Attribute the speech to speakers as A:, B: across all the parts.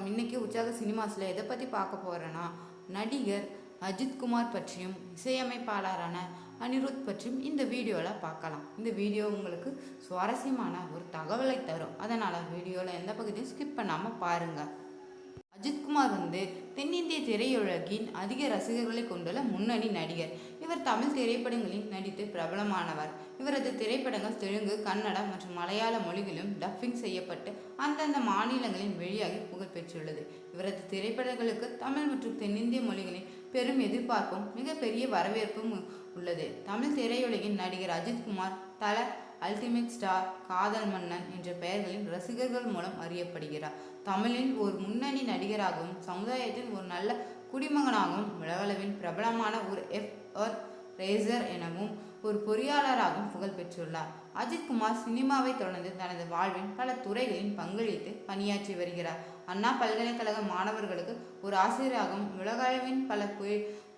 A: வணக்கம் இன்னைக்கு உற்சாக சினிமாஸில் எதை பற்றி பார்க்க போகிறேன்னா நடிகர் அஜித்குமார் பற்றியும் இசையமைப்பாளரான அனிருத் பற்றியும் இந்த வீடியோவில் பார்க்கலாம். இந்த வீடியோ உங்களுக்கு சுவாரஸ்யமான ஒரு தகவலை தரும். அதனால் வீடியோவில் எந்த பகுதியும் ஸ்கிப் பண்ணாமல் பாருங்கள் அஜித்குமார் வந்து தென்னிந்திய திரையுலகின் அதிக ரசிகர்களை கொண்டுள்ள முன்னணி நடிகர். இவர் தமிழ் திரைப்படங்களில் நடித்து பிரபலமானவர். இவரது திரைப்படங்கள் தெலுங்கு கன்னடம் மற்றும் மலையாள மொழிகளிலும் டப்பிங் செய்யப்பட்டு அந்தந்த மாநிலங்களின் வெளியாகி புகழ்பெற்றுள்ளது இவரது திரைப்படங்களுக்கு தமிழ் மற்றும் தென்னிந்திய மொழிகளில் பெரும் எதிர்பார்ப்பும் மிகப்பெரிய வரவேற்பும் உள்ளது. தமிழ் திரையுலகின் நடிகர் அஜித்குமார் தல அல்டிமேட் ஸ்டார் காதல் மன்னன் என்ற பெயர்களில் ரசிகர்கள் மூலம் அறியப்படுகிறார். தமிழில் ஒரு முன்னணி நடிகராகவும் சமுதாயத்தில் ஒரு நல்ல குடிமகனாகவும் உலகளவில் பிரபலமான ஒரு எஃப் ரேசர் எனவும் ஒரு பொறியாளராகவும் புகழ் பெற்றுள்ளார். அஜித்குமார் சினிமாவை தொடர்ந்து தனது வாழ்வில் பல துறைகளில் பங்களித்து பணியாற்றி வருகிறார். அண்ணா பல்கலைக்கழக மாணவர்களுக்கு ஒரு ஆசிரியராகவும் உலகளவின் பல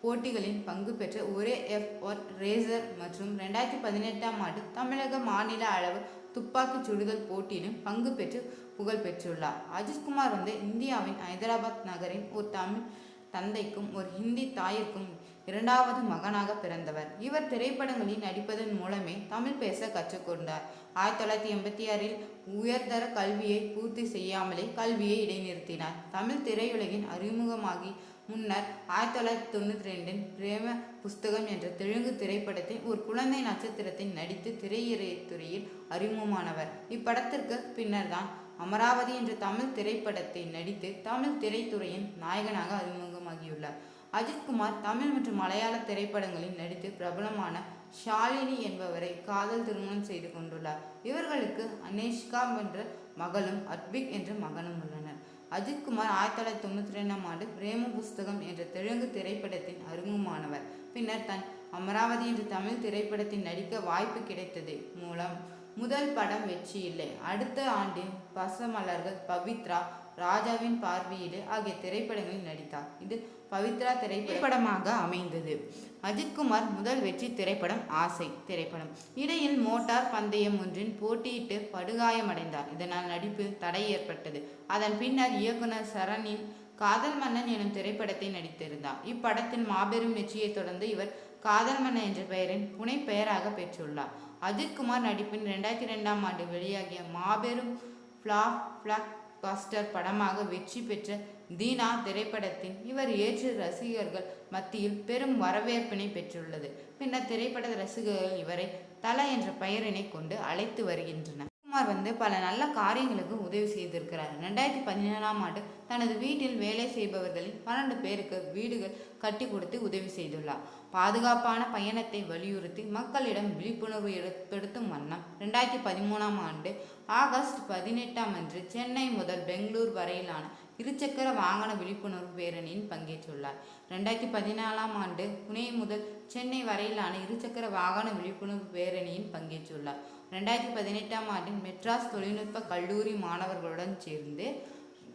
A: போட்டிகளில் பங்கு பெற்ற ஒரே எஃப் ஒர் ரேசர் மற்றும் ரெண்டாயிரத்தி பதினெட்டாம் ஆண்டு தமிழக மாநில அளவு துப்பாக்கிச் சுடுதல் போட்டியிலும் பங்கு பெற்று புகழ் பெற்றுள்ளார். அஜித்குமார் வந்து இந்தியாவின் ஹைதராபாத் நகரின் ஒரு தமிழ் தந்தைக்கும் ஒரு ஹிந்தி தாயிற்கும் இரண்டாவது மகனாக பிறந்தவர். இவர் திரைப்படங்களில் நடிப்பதன் மூலமே தமிழ் பேச கற்றுக்கொண்டார். ஆயிரத்தி தொள்ளாயிரத்தி எண்பத்தி ஆறில் உயர்தர கல்வியை பூர்த்தி செய்யாமலே கல்வியை இடைநிறுத்தினார். தமிழ் திரையுலகின் அறிமுகமாகி முன்னர் ஆயிரத்தி தொள்ளாயிரத்தி தொண்ணூற்றி ரெண்டின் பிரேம புஸ்தகம் என்ற தெலுங்கு திரைப்படத்தில் ஒரு குழந்தை நட்சத்திரத்தில் நடித்து திரைத்துறையில் அறிமுகமானவர். இப்படத்திற்கு பின்னர்தான் அமராவதி என்ற தமிழ் திரைப்படத்தை நடித்து தமிழ் திரைத்துறையின் நாயகனாக அறிமுகமாகியுள்ளார். அஜித்குமார் தமிழ் மற்றும் மலையாள திரைப்படங்களில் நடித்து பிரபலமான ஷாலினி என்பவரை காதல் திருமணம் செய்து கொண்டுள்ளார். இவர்களுக்கு அனேஷ்கா என்ற மகளும் அட்பிக் என்ற மகனும் உள்ளனர். அஜித்குமார் ஆயிரத்தி தொள்ளாயிரத்தி தொண்ணூற்றி ரெண்டாம் ஆண்டு பிரேம புஸ்தகம் என்ற தெலுங்கு திரைப்படத்தின் அறிமுகமானவர். பின்னர் தன் அமராவதி என்ற தமிழ் திரைப்படத்தில் நடிக்க வாய்ப்பு கிடைத்தது. மூலம் முதல் படம் வெற்றி இல்லை அடுத்த ஆண்டு பசமலர்கள் பவித்ரா ராஜாவின் பார்வையீடு ஆகிய திரைப்படங்களில் நடித்தார். இது பவித்ரா திரைப்படமாக அமைந்தது. அஜித்குமார் முதல் வெற்றி திரைப்படம் ஆசை திரைப்படம். இடையில் மோட்டார் பந்தயம் ஒன்றின் போட்டியிட்டு படுகாயமடைந்தார். இதனால் நடிப்பில் தடை ஏற்பட்டது. அதன் பின்னர் இயக்குனர் சரணின் காதல் மன்னன் எனும் திரைப்படத்தை நடித்திருந்தார். இப்படத்தின் மாபெரும் வெற்றியை தொடர்ந்து இவர் காதல் மன்னன் என்ற பெயரின் புனை பெயராக பெற்றுள்ளார். அஜித்குமார் நடிப்பின் ரெண்டாயிரத்தி ரெண்டாம் ஆண்டு வெளியாகிய மாபெரும் ஃப்ளாப் ஃப்ளாக் பாஸ்டர் படமாக வெற்றி பெற்ற தீனா திரைப்படத்தின் இவர் ஏற்று ரசிகர்கள் மத்தியில் பெரும் வரவேற்பினை பெற்றுள்ளது. பின்னர் திரைப்பட ரசிகர்கள் இவரை தல என்ற பெயரினை கொண்டு அழைத்து வருகின்றனர். குமார் வந்து பல நல்ல காரியங்களுக்கு உதவி செய்திருக்கிறார். ரெண்டாயிரத்தி பதினேழாம் ஆண்டு தனது வீட்டில் வேலை செய்பவர்களில் பன்னெண்டு பேருக்கு வீடுகள் கட்டி கொடுத்து உதவி செய்துள்ளார். பாதுகாப்பான பயணத்தை வலியுறுத்தி மக்களிடம் விழிப்புணர்வு ஏற்படுத்தும் வண்ணம் ரெண்டாயிரத்தி பதிமூணாம் ஆண்டு ஆகஸ்ட் பதினெட்டாம் அன்று சென்னை முதல் பெங்களூர் வரையிலான இருசக்கர வாகன விழிப்புணர்வு பேரணியில் பங்கேற்றுள்ளார். ரெண்டாயிரத்தி பதினாலாம் ஆண்டு புனே முதல் சென்னை வரையிலான இருசக்கர வாகன விழிப்புணர்வு பேரணியில் பங்கேற்றுள்ளார். ரெண்டாயிரத்தி பதினெட்டாம் ஆண்டில் மெட்ராஸ் தொழில்நுட்ப கல்லூரி மாணவர்களுடன் சேர்ந்து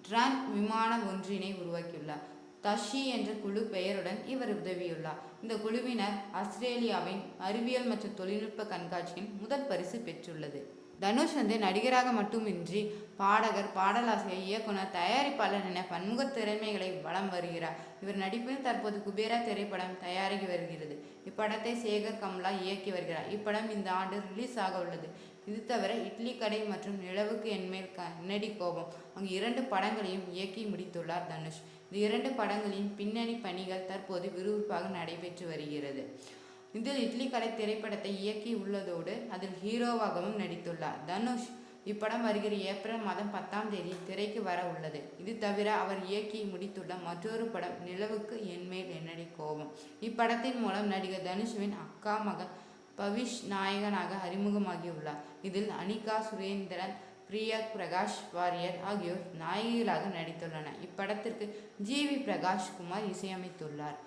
A: ட்ரான் விமான ஒன்றினை உருவாக்கியுள்ளார். தஷி என்ற குழு பெயருடன் இவர் உதவியுள்ளார். இந்த குழுவினர் ஆஸ்திரேலியாவின் அறிவியல் மற்றும் தொழில்நுட்ப கண்காட்சியின் முதல் பரிசு பெற்றுள்ளது. தனுஷ் வந்து நடிகராக மட்டுமின்றி பாடகர் பாடலாசிரியர் இயக்குனர் தயாரிப்பாளர் என பன்முக திறமைகளை வலம் வருகிறார். இவர் நடிப்பில் தற்போது குபேரா திரைப்படம் தயாராகி வருகிறது. இப்படத்தை சேகர் கம்லா இயக்கி வருகிறார். இப்படம் இந்த ஆண்டு ரிலீஸ் ஆக உள்ளது. இது தவிர இட்லி கடை மற்றும் நிலவுக்கு என்மேல் கன்னடி கோபம்? அங்கு இரண்டு படங்களையும் இயக்கி முடித்துள்ளார் தனுஷ். இந்த இரண்டு படங்களின் பின்னணி பணிகள் தற்போது விறுவிறுப்பாக நடைபெற்று வருகிறது. இதில் இட்லி கடை திரைப்படத்தை இயக்கி உள்ளதோடு அதில் ஹீரோவாகவும் நடித்துள்ளார். தனுஷ் இப்படம் வருகிற ஏப்ரல் மாதம் பத்தாம் தேதி திரைக்கு வர உள்ளது. இது தவிர அவர் இயக்கி முடித்துள்ள மற்றொரு படம் நிலவுக்கு என்மேல் என்னடி கோபம்? இப்படத்தின் மூலம் நடிகர் தனுஷ்வின் அக்கா மகன் பவிஷ் நாயகனாக அறிமுகமாகியுள்ளார். இதில் அனிகா சுரேந்திரன் பிரியா பிரகாஷ் வாரியர் ஆகியோர் நாயகிகளாக நடித்துள்ளனர். இப்படத்திற்கு ஜி வி பிரகாஷ் குமார் இசையமைத்துள்ளார்.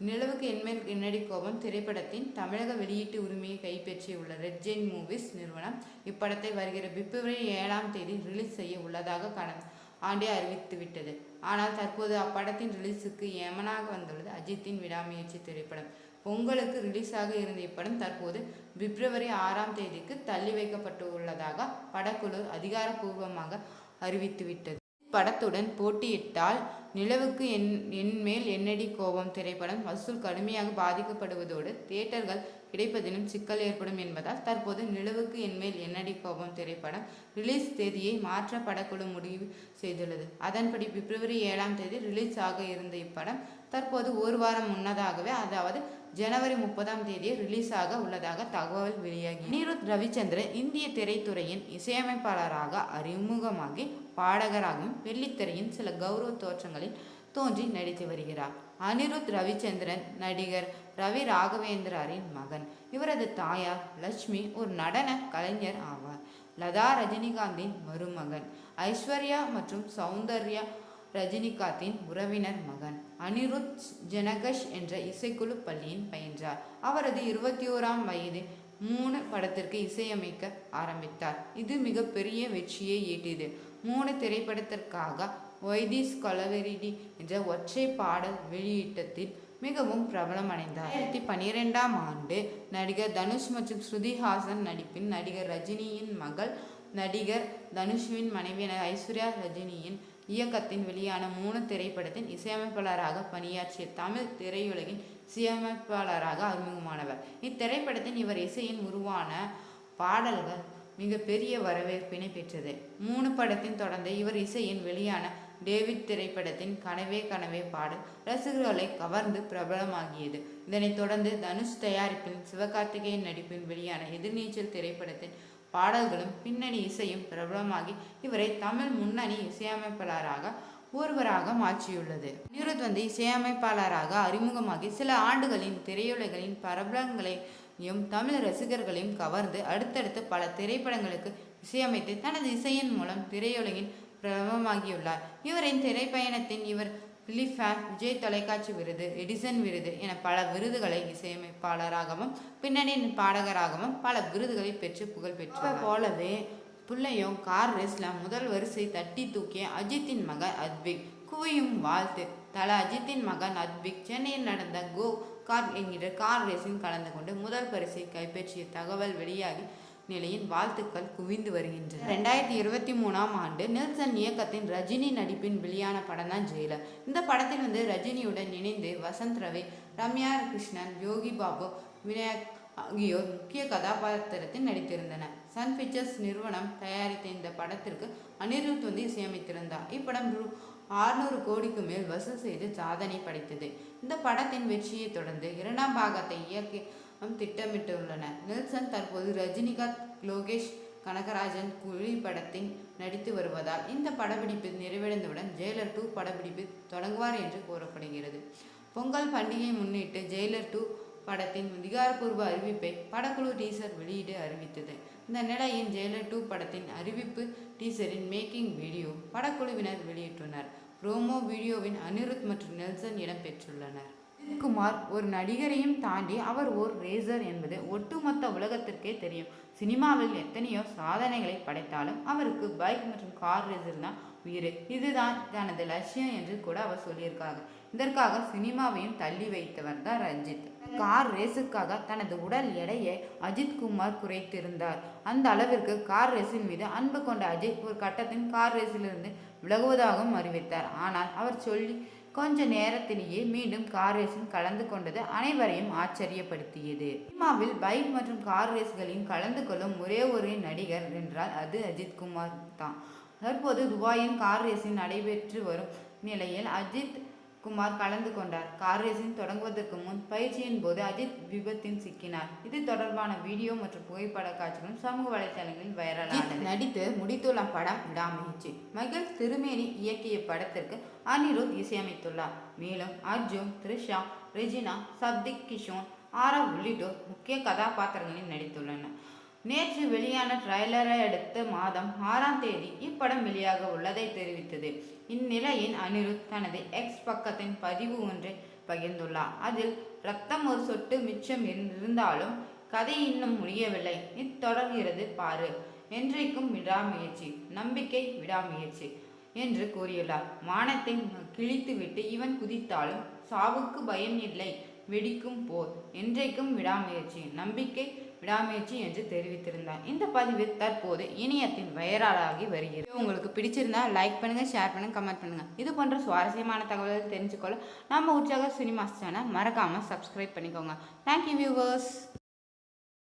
A: நிலவுக்கு என்மேல் என்னடி கோபம்? திரைப்படத்தின் தமிழக வெளியீட்டு உரிமையை கைப்பற்றியுள்ள ரெட் ஜெயின் மூவிஸ் நிறுவனம் இப்படத்தை வருகிற பிப்ரவரி ஏழாம் தேதி ரிலீஸ் செய்ய உள்ளதாக கடந்த ஆண்டே அறிவித்துவிட்டது ஆனால் தற்போது அப்படத்தின் ரிலீஸுக்கு ஏமனாக வந்துள்ளது அஜித்தின் விடாமுயற்சி திரைப்படம். பொங்கலுக்கு ரிலீஸாக இருந்த இப்படம் தற்போது பிப்ரவரி ஆறாம் தேதிக்கு தள்ளி வைக்கப்பட்டு உள்ளதாக படக்குழு அதிகாரப்பூர்வமாக அறிவித்துவிட்டது படத்துடன் போட்டியிட்டால் நிலவுக்கு என் என் மேல் என்னடி கோபம்? திரைப்படம் வசூல் கடுமையாக பாதிக்கப்படுவதோடு தியேட்டர்கள் கிடைப்பதிலும் சிக்கல் ஏற்படும் என்பதால் தற்போது நிலவுக்கு என்மேல் என்னடி கோபம்? திரைப்படம் ரிலீஸ் தேதியை மாற்ற படக்குழு முடிவு செய்துள்ளது. அதன்படி பிப்ரவரி ஏழாம் தேதி ரிலீஸ் ஆக இருந்த இப்படம் தற்போது ஒரு வாரம் முன்னதாகவே அதாவது ஜனவரி முப்பதாம் தேதி ரிலீஸ் ஆக உள்ளதாக தகவல் வெளியாகி அனிருத் ரவிச்சந்திரன் இந்திய திரைத்துறையின் இசையமைப்பாளராக அறிமுகமாகி பாடகராகவும் வெள்ளித்திரையின் சில கௌரவ தோற்றங்களில் தோன்றி நடித்து வருகிறார். அனிருத் ரவிச்சந்திரன் நடிகர் ரவி ராகவேந்திராரின் மகன். இவரது தாயார் லட்சுமி ஒரு நடன கலைஞர் ஆவார். லதா ரஜினிகாந்தின் மருமகன். ஐஸ்வர்யா மற்றும் சௌந்தர்யா ரஜினிகாந்தின் உறவினர் மகன் அனிருத் ஜனகஷ் என்ற இசைக்குழு பள்ளியின் பயின்றார். அவரது இருபத்தி ஓராம் வயது மூணு படத்திற்கு இசையமைக்க ஆரம்பித்தார். இது மிகப்பெரிய வெற்றியை ஈட்டியது. மூணு திரைப்படத்திற்காக ஒய்திஸ் கொலவெரிடி என்ற ஒற்றை பாடல் வெளியீட்டத்தில் மிகவும் பிரபலமடைந்தார். ஆயிரத்தி பன்னிரெண்டாம் ஆண்டு நடிகர் தனுஷ் மற்றும் ஸ்ருதி ஹாசன் நடிப்பின் நடிகர் ரஜினியின் மகள் நடிகர் தனுஷ்வின் மனைவியான ஐஸ்வர்யா ரஜினியின் இயக்கத்தின் வெளியான மூணு திரைப்படத்தின் இசையமைப்பாளராக பணியாற்றிய தமிழ் திரையுலகின் இசையமைப்பாளராக அறிமுகமானவர். இத்திரைப்படத்தின் இவர் இசையின் உருவான பாடல்கள் மிக பெரிய வரவேற்பினை பெற்றது. மூணு படத்தின் தொடர்ந்து இவர் இசையின் வெளியான டேவிட் திரைப்படத்தின் கனவே கனவே பாடல் ரசிகர்களை கவர்ந்து பிரபலமாகியது. இதனைத் தொடர்ந்து தனுஷ் தயாரிப்பில் சிவகார்த்திகேயன் நடிப்பில் வெளியான எதிர்நீச்சல் திரைப்படத்தின் பாடல்களும் பின்னணி இசையும் பிரபலமாகி இவரை தமிழ் முன்னணி இசையமைப்பாளராக ஒருவராக மாற்றியுள்ளது. அனிருத் வந்து இசையமைப்பாளராக அறிமுகமாகி சில ஆண்டுகளின் திரையுலகின் பிரபலங்களையும் தமிழ் ரசிகர்களையும் கவர்ந்து அடுத்தடுத்து பல திரைப்படங்களுக்கு இசையமைத்து தனது இசையின் மூலம் திரையுலகின் பிரபலமாகியுள்ளார். இவரின் திரைப்பயணத்தின் இவர் பிலிஃபேம் விஜய் தொலைக்காட்சி விருது எடிசன் விருது என பல விருதுகளை இசையமைப்பாளராகவும் பின்னணி பாடகராகவும் பல விருதுகளை பெற்று புகழ் பெற்றார் போலவே புள்ளையும் கார் ரேஸ்ல முதல் வரிசை தட்டி தூக்கிய அஜித்தின் மகன் அத்விக் குவியும் வாழ்த்து. தல அஜித்தின் மகன் அத்விக் சென்னையில் நடந்த கோ கார் என்கிற கார் ரேஸில் கலந்து கொண்டு முதல் பரிசை கைப்பற்றிய தகவல் வெளியாகி நிலையில் வாழ்த்துக்கள் குவிந்து வருகின்றன. ரெண்டாயிரத்தி இருபத்தி மூணாம் ஆண்டு நெல்சன் இயக்கத்தின் ரஜினி நடிப்பின் வெளியான படம் தான் ஜெயிலர். இந்த படத்தில் வந்து ரஜினியுடன் இணைந்து வசந்த் ரவி ரம்யா கிருஷ்ணன் யோகி பாபு விநாயக் ஆகியோர் முக்கிய கதாபாத்திரத்தில் நடித்திருந்தனர். சன் பிக்சர்ஸ் நிறுவனம் தயாரித்த இந்த படத்திற்கு அனிருத் வந்து இசையமைத்திருந்தார். இப்படம் ரூ. ஆறுநூறு கோடிக்கு மேல் வசூல் செய்து சாதனை படைத்தது. இந்த படத்தின் வெற்றியை தொடர்ந்து இரண்டாம் பாகத்தை இயக்கி திட்டமிட்டுள்ளனர் நெல்சன் தற்போது ரஜினிகாந்த் லோகேஷ் கனகராஜன் குழி படத்தில் நடித்து வருவதால் இந்த படப்பிடிப்பு நிறைவடைந்தவுடன் ஜெயிலர் டூ படப்பிடிப்பு தொடங்குவார் என்று கூறப்படுகிறது. பொங்கல் பண்டிகையை முன்னிட்டு ஜெயிலர் டூ படத்தின் அதிகாரப்பூர்வ அறிவிப்பை படக்குழு டீசர் வெளியிட அறிவித்தது. இந்த நிலையில் ஜெயிலர் டூ படத்தின் அறிவிப்பு டீசரின் மேக்கிங் வீடியோ படக்குழுவினர் வெளியிட்டுள்ளனர். ப்ரோமோ வீடியோவின் அனிருத் மற்றும் நெல்சன் இடம்பெற்றுள்ளனர் குமார் ஒரு நடிகரையும் தாண்டி அவர் ஓர் ரேசர் என்பது ஒட்டுமொத்த உலகத்திற்கே தெரியும். சினிமாவில் எத்தனையோ சாதனைகளை படைத்தாலும் அவருக்கு பைக் மற்றும் கார் ரேசர் தான் உயிர். இதுதான் தனது லட்சியம் என்று கூட அவர் சொல்லியிருக்காங்க இதற்காக சினிமாவையும் தள்ளி வைத்தவர் தான் ரஞ்சித். கார் ரேஸுக்காக தனது உடல் எடையை அஜித் குமார் குறைத்திருந்தார். அந்த அளவிற்கு கார் ரேஸின் மீது அன்பு கொண்ட அஜித் ஒரு கட்டத்தின் கார் ரேஸிலிருந்து விலகுவதாகவும் அறிவித்தார். ஆனால் அவர் சொல்லி கொஞ்ச நேரத்திலேயே மீண்டும் கார் ரேஸில் கலந்து கொண்டது அனைவரையும் ஆச்சரியப்படுத்தியது. சினிமாவில் பைக் மற்றும் கார் ரேஸ்களில் கலந்து கொள்ளும் ஒரே ஒரு நடிகர் என்றால் அது அஜித் குமார் தான். தற்போது துபாயின் கார் ரேஸில் நடைபெற்று வரும் நிலையில் அஜித் குமார் கலந்து கொண்டார். கார் ரேசிங் தொடங்குவதற்கு முன் பயிற்சியின் போது அஜித் விபத்தில் சிக்கினார். இது தொடர்பான வீடியோ மற்றும் புகைப்பட காட்சிகளும் சமூக வலைதளங்களில் வைரலானது நடித்து முடித்துள்ள படம் விடாமுயற்சி. மகிழ் திருமேனி இயக்கிய படத்திற்கு அனிருத் இசையமைத்துள்ளார். மேலும் அர்ஜுன் த்ரிஷா ரெஜினா சப்திக் கிஷோன் ஆரா உள்ளிட்டோர் முக்கிய கதாபாத்திரங்களில் நடித்துள்ளனர். நேற்று வெளியான ட்ரைலரை அடுத்த மாதம் ஆறாம் தேதி இப்படம் வெளியாக உள்ளதை தெரிவித்தது. இந்நிலையில் அனிருத் தனது எக்ஸ் பக்கத்தின் பதிவு ஒன்றை பகிர்ந்துள்ளார். அதில் ரத்தம் ஒரு சொட்டு மிச்சம் இருந்தாலும் கதை இன்னும் முடியவில்லை. இத்தொடர்கிறது பாரு. என்றைக்கும் விடாமுயற்சி. நம்பிக்கை விடாமுயற்சி என்று கூறியுள்ளார். மானத்தை கிழித்துவிட்டு இவன் குதித்தாலும் சாவுக்கு பயம் இல்லை. வெடிக்கும் போர். என்றைக்கும் விடாமுயற்சி. நம்பிக்கை விடாமுயற்சி என்று தெரிவித்திருந்தார். இந்த பதிவு தற்போது இணையத்தின் வைரலாகி வருகிறது. உங்களுக்கு பிடிச்சிருந்தா லைக் பண்ணுங்க ஷேர் பண்ணுங்க கமெண்ட் பண்ணுங்க. இது போன்ற சுவாரஸ்யமான தகவல்கள் தெரிஞ்சுக்கொள்ள நம்ம உற்சாக சினிமாஸ் சேனல் மறக்காம சப்ஸ்கிரைப் பண்ணிக்கோங்க. Thank you viewers